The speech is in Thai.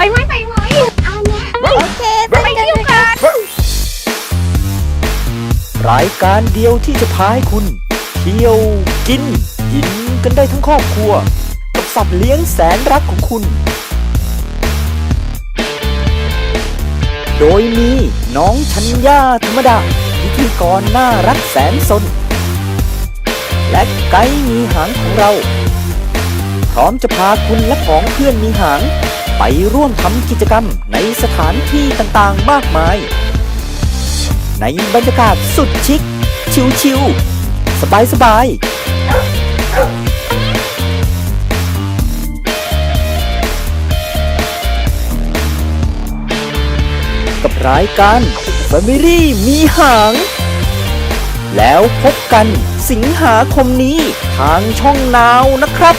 ไปไหมไปไหมเอาเนี่ยโอเคไปไปกันเที่ยวกันรายการเดียวที่จะพาให้คุณ เที่ยวกินกินกันได้ทั้งครอบครัว กับสัตว์เลี้ยงแสนรักของคุณ โดยมีน้องชัญญาธรรมดาพิธีกรน่ารักแสนสน และไกด์มีหางของเรา พร้อมจะพาคุณและของเพื่อนมีหาง ไปร่วมทำกิจกรรมในสถานที่ต่างๆมากมาย ในบรรยากาศสุดชิค ชิวๆ สบายๆกับรายการ Family มีหาง แล้วพบกันสิงหาคมนี้ทางช่องนาวนะครับ